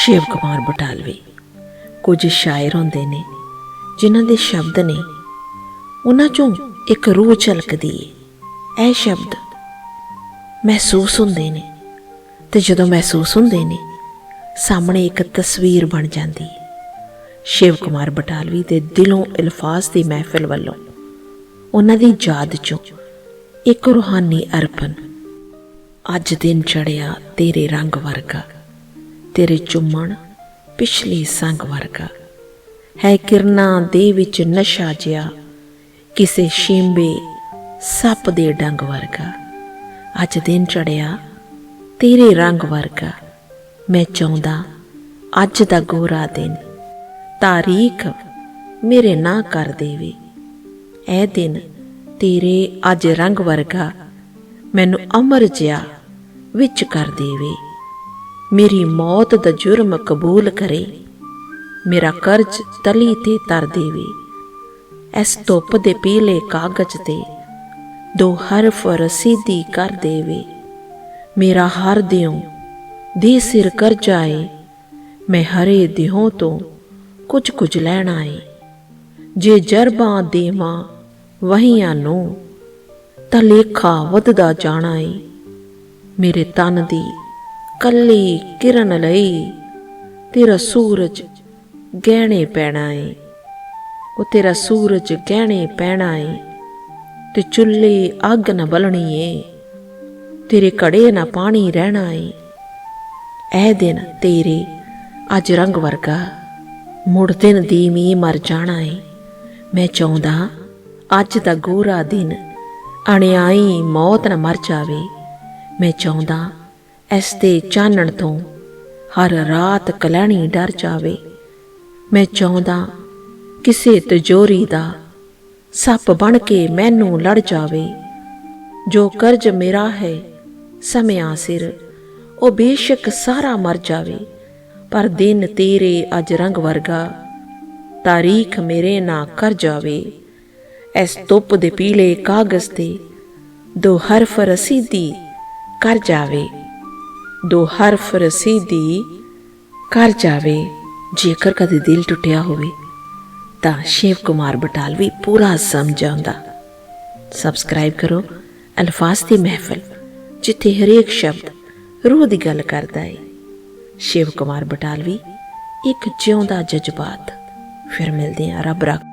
ਸ਼ਿਵ ਕੁਮਾਰ ਬਟਾਲਵੀ। ਕੁਝ ਸ਼ਾਇਰ ਹੁੰਦੇ ਨੇ, ਜਿਨ੍ਹਾਂ ਦੇ ਸ਼ਬਦ ਨੇ ਉਹਨਾਂ ਚੋਂ ਇੱਕ ਰੂਹ ਝਲਕਦੀ ਏ। ਇਹ ਸ਼ਬਦ ਮਹਿਸੂਸ ਹੁੰਦੇ ਨੇ ਤੇ ਜਦੋਂ ਮਹਿਸੂਸ ਹੁੰਦੇ ਨੇ, ਸਾਹਮਣੇ ਇੱਕ ਤਸਵੀਰ ਬਣ ਜਾਂਦੀ ਹੈ ਸ਼ਿਵ ਕੁਮਾਰ ਬਟਾਲਵੀ ਦੇ ਦਿਲੋਂ ਅਲਫਾਜ਼ ਦੀ ਮਹਿਫਿਲ ਵੱਲੋਂ ਉਹਨਾਂ ਦੀ ਯਾਦ ਚੋਂ ਇੱਕ ਰੂਹਾਨੀ ਅਰਪਣ, ਅੱਜ ਦਿਨ ਚੜਿਆ ਤੇਰੇ ਰੰਗ ਵਰਗਾ। ਤੇਰੇ ਚੁੰਮਣ ਪਿਛਲੀ ਸੰਗ ਵਰਗਾ। ਹੈ ਕਿਰਨਾਂ ਦੇ ਵਿੱਚ ਨਸ਼ਾ ਜਿਆ ਕਿਸੇ ਸ਼ਿੰਬੇ ਸੱਪ ਦੇ ਡੰਗ ਵਰਗਾ। ਅੱਜ ਦਿਨ ਚੜਿਆ ਤੇਰੇ ਰੰਗ ਵਰਗਾ। ਮੈਂ ਚਾਹੁੰਦਾ ਅੱਜ ਦਾ ਗੋਰਾ ਦਿਨ ਤਾਰੀਖ ਮੇਰੇ ਨਾ ਕਰ ਦੇਵੇ। ਇਹ ਦਿਨ ਤੇਰੇ ਅੱਜ ਰੰਗ ਵਰਗਾ, ਮੈਨੂੰ ਅਮਰ ਜਿਆ ਵਿੱਚ ਕਰ ਦੇਵੇ। ਮੇਰੀ ਮੌਤ ਦਾ ਜੁਰਮ ਕਬੂਲ ਕਰੇ। ਮੇਰਾ ਕਰਜ਼ ਤਲੀ ਤੇ ਤਰ ਦੇਵੇ। ਇਸ ਧੁੱਪ ਦੇ ਪੀਲੇ ਕਾਗਜ਼ ਤੇ ਦੋ ਹਰਫ ਰਸੀਦੀ ਕਰ ਦੇਵੇ। ਮੇਰਾ ਹਰ ਦਿਉ ਦੇ ਸਿਰ ਕਰ ਜਾਏ। ਮੈਂ ਹਰੇ ਦਿਹੋਂ ਤੋਂ ਕੁਝ ਕੁਝ ਲੈਣਾ ਏ ਜੇ ਜਰਬਾਂ ਦੇਵਾਂ, ਵਹੀਆਂ ਨੂੰ ਤਾਂ ਲੇਖਾ ਵੱਧਦਾ ਜਾਣਾ ਏ। ਮੇਰੇ ਤਨ ਦੀ ਕੱਲੀ ਕਿਰਨ ਲਈ ਤੇਰਾ ਸੂਰਜ ਗਹਿਣੇ ਪੈਣਾ ਏ। ਉਹ ਤੇਰਾ ਸੂਰਜ ਗਹਿਣੇ ਪੈਣਾ ਏ ਤੇ ਚੁੱਲ੍ਹੇ ਅੱਗ ਨਾ ਬਲਣੀ ਏ। ਤੇਰੇ ਘੜੇ ਨਾ ਪਾਣੀ ਰਹਿਣਾ ਏ। ਇਹ ਦਿਨ ਤੇਰੇ ਅੱਜ ਰੰਗ ਵਰਗਾ, ਮੁੜ ਦਿਨ ਦੀ ਮੀ ਮਰ ਜਾਣਾ ਏ। ਮੈਂ ਚਾਹੁੰਦਾ ਅੱਜ ਦਾ ਗੋਰਾ ਦਿਨ ਅਣਿਆਈ ਮੌਤ ਨਾ ਮਰ ਜਾਵੇ। ਮੈਂ ਚਾਹੁੰਦਾ ਇਸ ਤੇ ਚਾਨਣ ਤੋਂ ਹਰ ਰਾਤ ਕਲੈਣੀ ਡਰ ਜਾਵੇ। ਮੈਂ ਚਾਹੁੰਦਾ ਕਿਸੇ ਤਜੋਰੀ ਦਾ ਸੱਪ ਬਣ ਕੇ ਮੈਨੂੰ ਲੜ ਜਾਵੇ। ਜੋ ਕਰਜ਼ ਮੇਰਾ ਹੈ ਸਮਿਆਂ ਸਿਰ, ਉਹ ਬੇਸ਼ੱਕ ਸਾਰਾ ਮਰ ਜਾਵੇ। ਪਰ ਦਿਨ ਤੇਰੇ ਅੱਜ ਰੰਗ ਵਰਗਾ, ਤਾਰੀਖ ਮੇਰੇ ਨਾ ਕਰ ਜਾਵੇ। ਇਸ ਧੁੱਪ ਦੇ ਪੀਲੇ ਕਾਗਜ਼ ਤੇ ਦੋ ਹਰਫ ਰਸੀਦੀ ਕਰ ਜਾਵੇ। ਦੋ ਹਰਫ ਰਸੀਦੀ ਕਰ ਜਾਵੇ, ਜੇਕਰ ਕਦੇ ਦਿਲ ਟੁੱਟਿਆ ਹੋਵੇ, ਤਾਂ ਸ਼ਿਵ ਕੁਮਾਰ ਬਟਾਲਵੀ ਪੂਰਾ ਸਮਝ ਆਉਂਦਾ। ਸਬਸਕ੍ਰਾਈਬ ਕਰੋ, ਅਲਫਾਜ਼ ਦੀ ਮਹਿਫਲ, ਜਿੱਥੇ ਹਰੇਕ ਸ਼ਬਦ ਰੂਹ ਦੀ ਗੱਲ ਕਰਦਾ ਹੈ ਸ਼ਿਵ ਕੁਮਾਰ ਬਟਾਲਵੀ ਇੱਕ ਜਿਉਂਦਾ ਜਜ਼ਬਾਤ। ਫਿਰ ਮਿਲਦੇ ਹਾਂ, ਰੱਬ ਰੱਖ।